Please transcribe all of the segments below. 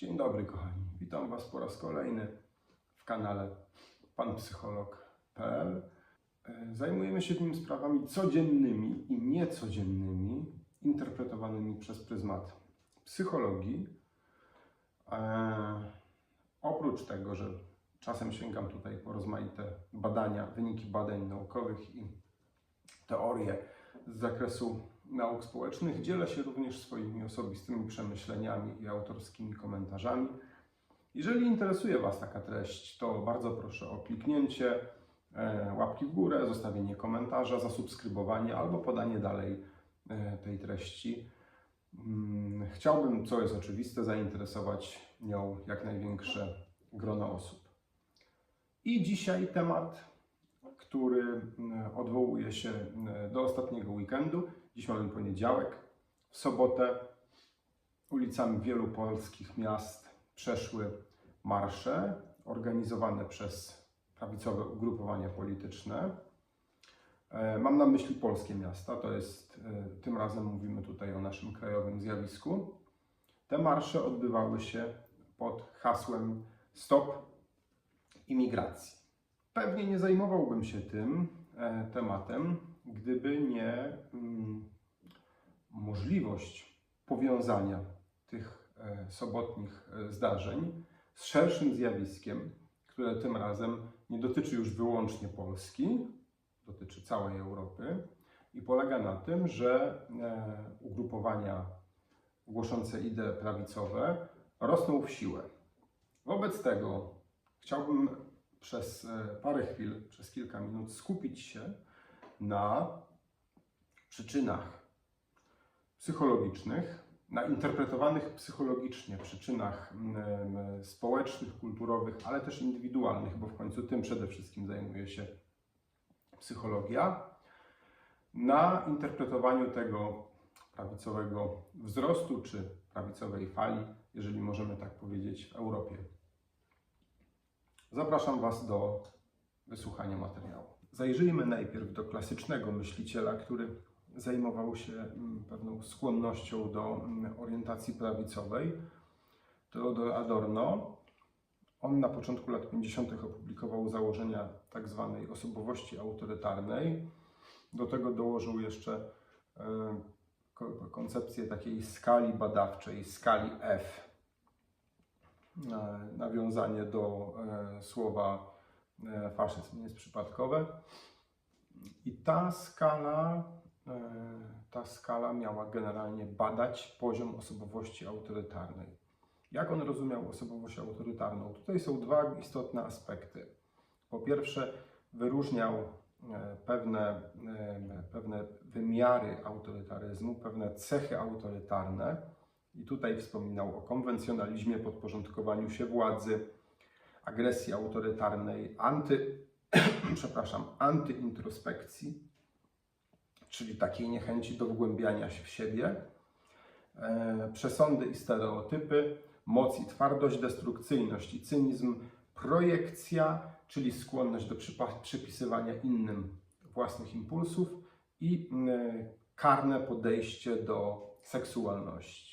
Dzień dobry, kochani. Witam Was po raz kolejny w kanale panpsycholog.pl. E, Zajmujemy się tymi sprawami codziennymi i niecodziennymi, interpretowanymi przez pryzmat psychologii. E, oprócz tego, że czasem sięgam tutaj po rozmaite badania, wyniki badań naukowych i teorie z zakresu nauk społecznych, dzielę się również swoimi osobistymi przemyśleniami i autorskimi komentarzami. Jeżeli interesuje Was taka treść, to bardzo proszę o kliknięcie e, łapki w górę, zostawienie komentarza, zasubskrybowanie albo podanie dalej e, tej treści. Mm, Chciałbym, co jest oczywiste, zainteresować nią jak największe grono osób. I dzisiaj temat, który mm, odwołuje się mm, do ostatniego weekendu. Dziś mamy poniedziałek. W sobotę ulicami wielu polskich miast przeszły marsze organizowane przez prawicowe ugrupowania polityczne. E, Mam na myśli polskie miasta, to jest e, tym razem mówimy tutaj o naszym krajowym zjawisku. Te marsze odbywały się pod hasłem Stop imigracji. Pewnie nie zajmowałbym się tym e, tematem, gdyby nie mm, możliwość powiązania tych e, sobotnich e, zdarzeń z szerszym zjawiskiem, które tym razem nie dotyczy już wyłącznie Polski, dotyczy całej Europy i polega na tym, że e, ugrupowania głoszące idee prawicowe rosną w siłę. Wobec tego chciałbym przez parę chwil, przez kilka minut skupić się na przyczynach psychologicznych, na interpretowanych psychologicznie przyczynach mm, społecznych, kulturowych, ale też indywidualnych, bo w końcu tym przede wszystkim zajmuje się psychologia, na interpretowaniu tego prawicowego wzrostu czy prawicowej fali, jeżeli możemy tak powiedzieć, w Europie. Zapraszam Was do wysłuchania materiału. Zajrzyjmy najpierw do klasycznego myśliciela, który zajmował się mm, pewną skłonnością do mm, orientacji prawicowej, to do Adorno. On na początku lat 50. opublikował założenia tak zwanej osobowości autorytarnej. Do tego dołożył jeszcze e, ko- koncepcję takiej skali badawczej, skali F. E, Nawiązanie do e, słowa faszyzm nie jest przypadkowe. I ta skala, e, ta skala miała generalnie badać poziom osobowości autorytarnej. Jak on rozumiał osobowość autorytarną? Tutaj są dwa istotne aspekty. Po pierwsze, wyróżniał e, pewne, e, pewne wymiary autorytaryzmu, pewne cechy autorytarne. I tutaj wspominał o konwencjonalizmie, podporządkowaniu się władzy, agresji autorytarnej, anty, przepraszam, antyintrospekcji, czyli takiej niechęci do wgłębiania się w siebie, e, przesądy i stereotypy, moc i twardość, destrukcyjność i cynizm, projekcja, czyli skłonność do przypisywania innym własnych impulsów i mm, karne podejście do seksualności.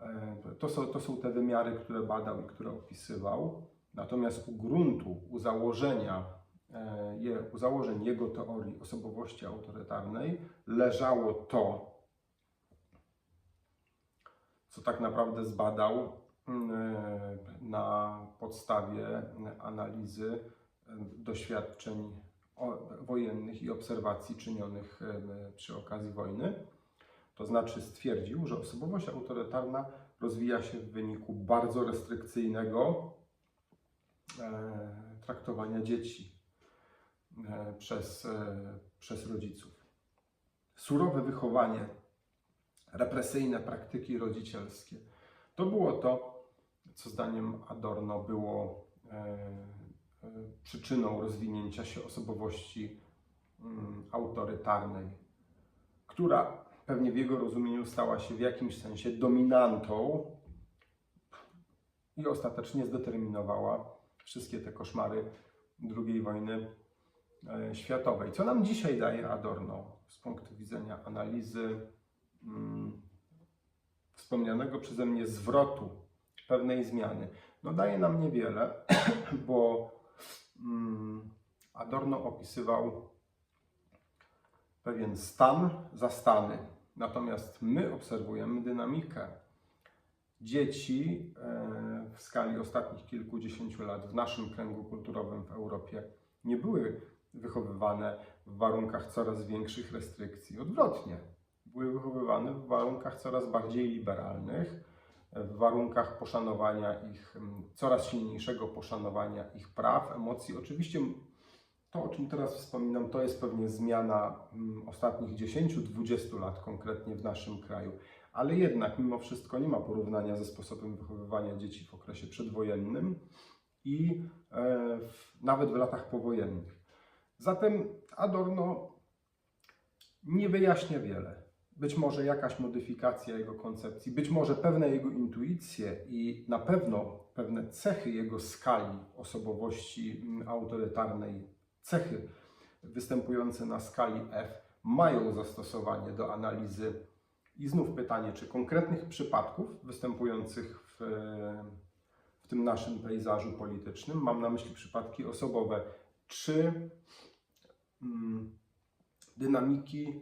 E, To są, to są te wymiary, które badał i które opisywał. Natomiast u gruntu, u założenia, e, u założeń jego teorii osobowości autorytarnej leżało to, co tak naprawdę zbadał mm, e, na podstawie analizy doświadczeń wojennych i obserwacji czynionych przy okazji wojny. To znaczy stwierdził, że osobowość autorytarna rozwija się w wyniku bardzo restrykcyjnego e, traktowania dzieci e, przez, e, przez rodziców. Surowe wychowanie, represyjne praktyki rodzicielskie. To było to, co zdaniem Adorno było przyczyną rozwinięcia się osobowości mm, autorytarnej, która pewnie w jego rozumieniu stała się w jakimś sensie dominantą i ostatecznie zdeterminowała wszystkie te koszmary II wojny e, światowej. Co nam dzisiaj daje Adorno z punktu widzenia analizy mm, wspomnianego przeze mnie zwrotu pewnej zmiany, no daje nam niewiele, bo mm, Adorno opisywał pewien stan zastany. Natomiast my obserwujemy dynamikę dzieci e, w skali ostatnich kilkudziesięciu lat w naszym kręgu kulturowym w Europie nie były wychowywane w warunkach coraz większych restrykcji. Odwrotnie, były wychowywane w warunkach coraz bardziej liberalnych, w warunkach poszanowania ich, coraz silniejszego poszanowania ich praw, emocji. Oczywiście to, o czym teraz wspominam, to jest pewnie zmiana mm, ostatnich 10-20 lat konkretnie w naszym kraju. Ale jednak mimo wszystko nie ma porównania ze sposobem wychowywania dzieci w okresie przedwojennym i e, w, nawet w latach powojennych. Zatem Adorno nie wyjaśnia wiele. Być może jakaś modyfikacja jego koncepcji, być może pewne jego intuicje i na pewno pewne cechy jego skali osobowości mm, autorytarnej, cechy występujące na skali F mają zastosowanie do analizy i znów pytanie, czy konkretnych przypadków występujących w, w tym naszym pejzażu politycznym, mam na myśli przypadki osobowe, czy mm, dynamiki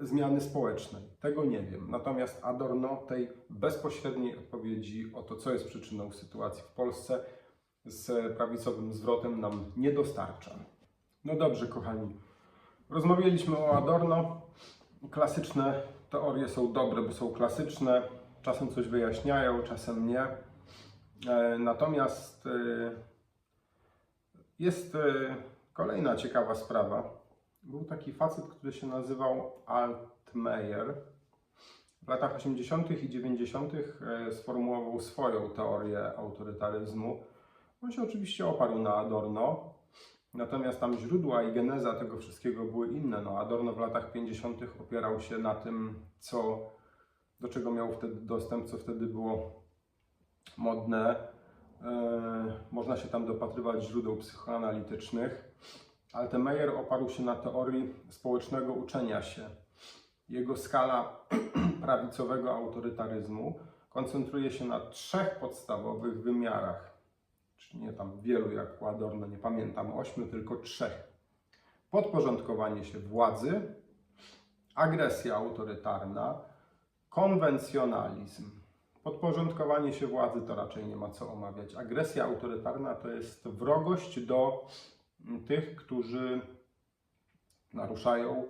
zmiany społecznej. Tego nie wiem. Natomiast Adorno tej bezpośredniej odpowiedzi o to, co jest przyczyną sytuacji w Polsce z prawicowym zwrotem nam nie dostarcza. No dobrze, kochani. Rozmawialiśmy o Adorno. Klasyczne teorie są dobre, bo są klasyczne. Czasem coś wyjaśniają, czasem nie. E, Natomiast e, jest e, kolejna ciekawa sprawa. Był taki facet, który się nazywał Altmaier. W latach 80. i 90. e, sformułował swoją teorię autorytaryzmu. On się oczywiście oparł na Adorno, natomiast tam źródła i geneza tego wszystkiego były inne. No, Adorno w latach 50. opierał się na tym, co, do czego miał wtedy dostęp, co wtedy było modne. E, można się tam dopatrywać źródeł psychoanalitycznych. Altemeyer oparł się na teorii społecznego uczenia się. Jego skala prawicowego autorytaryzmu koncentruje się na trzech podstawowych wymiarach. Czyli nie tam wielu jak u Adorno, nie pamiętam, ośmiu, tylko trzech. Podporządkowanie się władzy, agresja autorytarna, konwencjonalizm. Podporządkowanie się władzy to raczej nie ma co omawiać. Agresja autorytarna to jest wrogość do tych, którzy naruszają,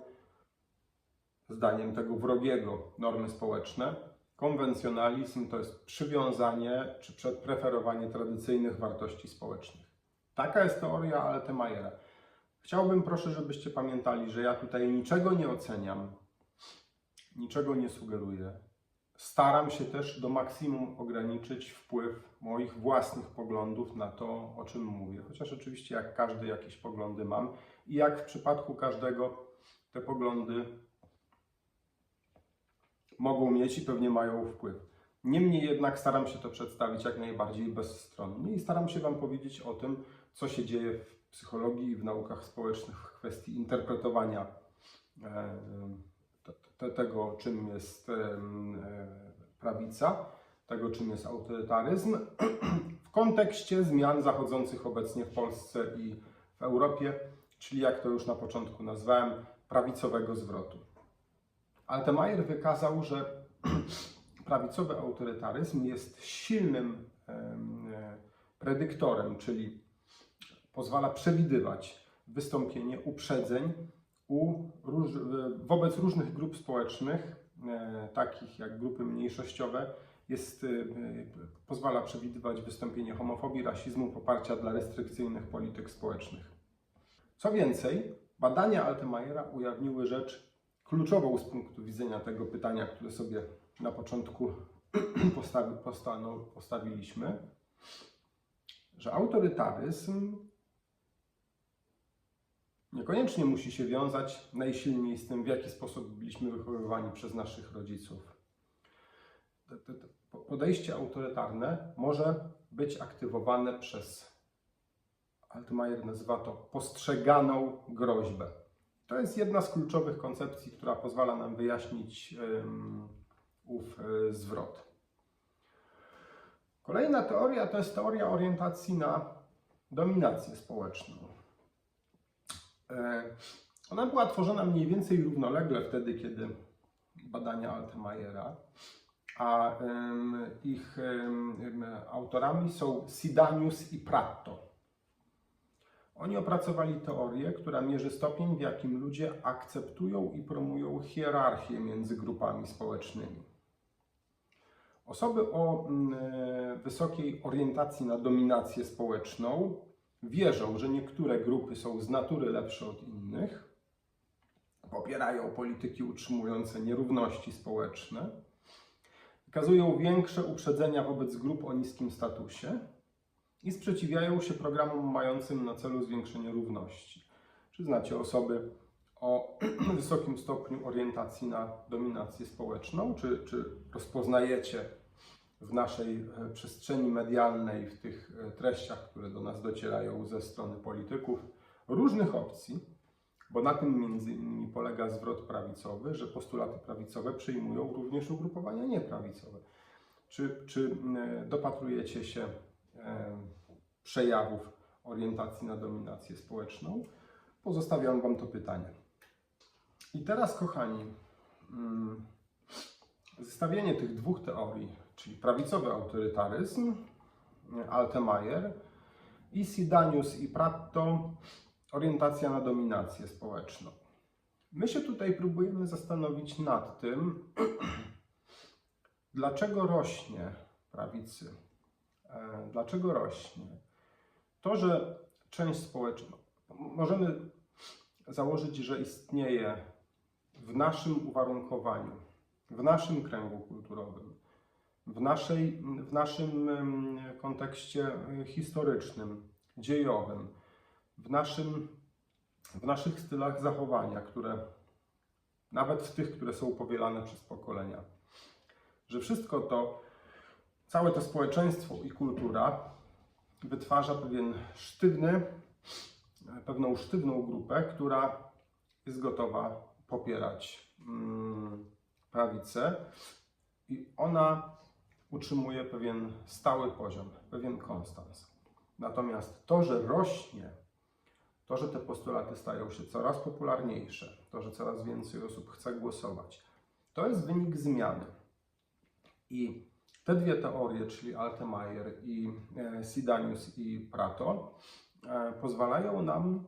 zdaniem tego wrogiego, normy społeczne. Konwencjonalizm to jest przywiązanie czy przedpreferowanie tradycyjnych wartości społecznych. Taka jest teoria Altemajera. Chciałbym, proszę, żebyście pamiętali, że ja tutaj niczego nie oceniam, niczego nie sugeruję. Staram się też do maksimum ograniczyć wpływ moich własnych poglądów na to, o czym mówię. Chociaż oczywiście, jak każdy, jakieś poglądy mam i jak w przypadku każdego, te poglądy mogą mieć i pewnie mają wpływ. Niemniej jednak staram się to przedstawić jak najbardziej bezstronnie i staram się Wam powiedzieć o tym, co się dzieje w psychologii i w naukach społecznych w kwestii interpretowania e, te- te- tego, czym jest e, prawica, tego, czym jest autorytaryzm, w kontekście zmian zachodzących obecnie w Polsce i w Europie, czyli jak to już na początku nazwałem, prawicowego zwrotu. Altemeyer wykazał, że prawicowy autorytaryzm jest silnym e, predyktorem, czyli pozwala przewidywać wystąpienie uprzedzeń u e, wobec różnych grup społecznych, e, takich jak grupy mniejszościowe, jest, pozwala przewidywać wystąpienie homofobii, rasizmu, poparcia dla restrykcyjnych polityk społecznych. Co więcej, badania Altemajera ujawniły rzecz kluczową z punktu widzenia tego pytania, które sobie na początku postawi, postawiliśmy, że autorytaryzm niekoniecznie musi się wiązać najsilniej z tym, w jaki sposób byliśmy wychowywani przez naszych rodziców. Podejście autorytarne może być aktywowane przez, Altmaier nazywa to postrzeganą groźbę. To jest jedna z kluczowych koncepcji, która pozwala nam wyjaśnić ów e, zwrot. Kolejna teoria to jest teoria orientacji na dominację społeczną. E, Ona była tworzona mniej więcej równolegle wtedy, kiedy badania Altemajera, a ich autorami są Sidanius i Pratto. Oni opracowali teorię, która mierzy stopień, w jakim ludzie akceptują i promują hierarchię między grupami społecznymi. Osoby o mm, e, wysokiej orientacji na dominację społeczną wierzą, że niektóre grupy są z natury lepsze od innych, popierają polityki utrzymujące nierówności społeczne, wykazują większe uprzedzenia wobec grup o niskim statusie i sprzeciwiają się programom mającym na celu zwiększenie równości. Czy znacie osoby o wysokim stopniu orientacji na dominację społeczną? Czy, czy rozpoznajecie w naszej e, przestrzeni medialnej, w tych e, treściach, które do nas docierają ze strony polityków, różnych opcji? Bo na tym między innymi polega zwrot prawicowy, że postulaty prawicowe przyjmują również ugrupowania nieprawicowe. Czy, czy e, dopatrujecie się przejawów orientacji na dominację społeczną? Pozostawiam Wam to pytanie. I teraz, kochani, mm, zestawienie tych dwóch teorii, czyli prawicowy autorytaryzm, Altemeyer i Sidanius i Pratto, orientacja na dominację społeczną. My się tutaj próbujemy zastanowić nad tym, dlaczego rośnie prawicy. E, Dlaczego rośnie? To, że część społeczna, możemy założyć, że istnieje w naszym uwarunkowaniu, w naszym kręgu kulturowym, w, naszej, w naszym kontekście e, historycznym, dziejowym, w, naszym, w naszych stylach zachowania, które nawet w tych, które są powielane przez pokolenia, że wszystko to, całe to społeczeństwo i kultura wytwarza pewien sztywny, pewną sztywną grupę, która jest gotowa popierać mm, prawicę i ona utrzymuje pewien stały poziom, pewien konstans. Natomiast to, że rośnie, to, że te postulaty stają się coraz popularniejsze, to, że coraz więcej osób chce głosować, to jest wynik zmiany. I te dwie teorie, czyli Altemeyer i e, Sidanius i Prato, e, pozwalają nam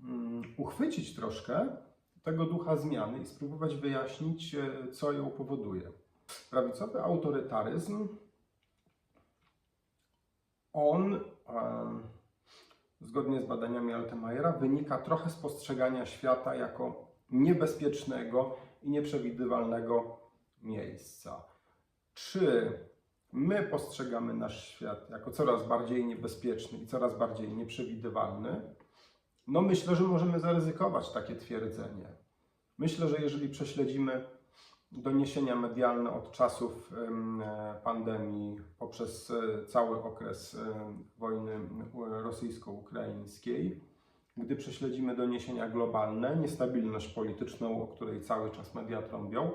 mm, uchwycić troszkę tego ducha zmiany i spróbować wyjaśnić, e, co ją powoduje. Prawicowy autorytaryzm, on, zgodnie z badaniami Altemajera, wynika trochę z postrzegania świata jako niebezpiecznego i nieprzewidywalnego miejsca. Czy my postrzegamy nasz świat jako coraz bardziej niebezpieczny i coraz bardziej nieprzewidywalny? No myślę, że możemy zaryzykować takie twierdzenie. Myślę, że jeżeli prześledzimy doniesienia medialne od czasów em, e, pandemii poprzez e, cały okres em, wojny e, rosyjsko-ukraińskiej, gdy prześledzimy doniesienia globalne, niestabilność polityczną, o której cały czas media trąbią,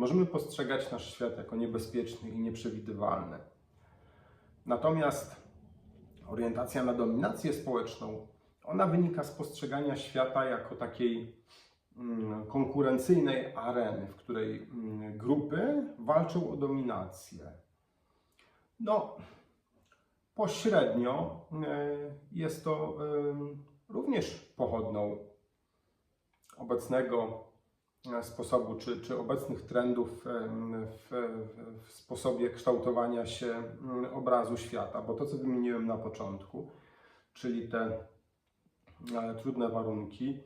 możemy postrzegać nasz świat jako niebezpieczny i nieprzewidywalny. Natomiast orientacja na dominację społeczną, ona wynika z postrzegania świata jako takiej mm, konkurencyjnej areny, w której mm, grupy walczą o dominację. No, pośrednio e, jest to również pochodną obecnego sposobu czy, czy obecnych trendów em, w, w, sposobie kształtowania się mm, obrazu świata, bo to, co wymieniłem na początku, czyli te e, trudne warunki,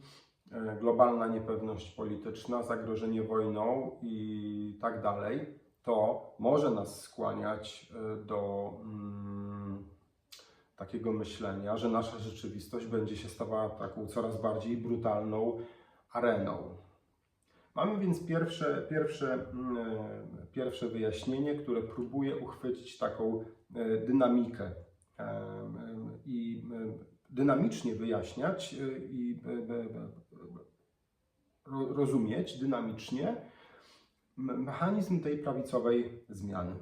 e, globalna niepewność polityczna, zagrożenie wojną i tak dalej, to może nas skłaniać e, do mm, takiego myślenia, że nasza rzeczywistość będzie się stawała taką coraz bardziej brutalną areną. Mamy więc pierwsze, pierwsze, mm, e, pierwsze wyjaśnienie, które próbuje uchwycić taką e, dynamikę e, i dynamicznie wyjaśniać i ro- rozumieć dynamicznie me- mechanizm tej prawicowej zmiany.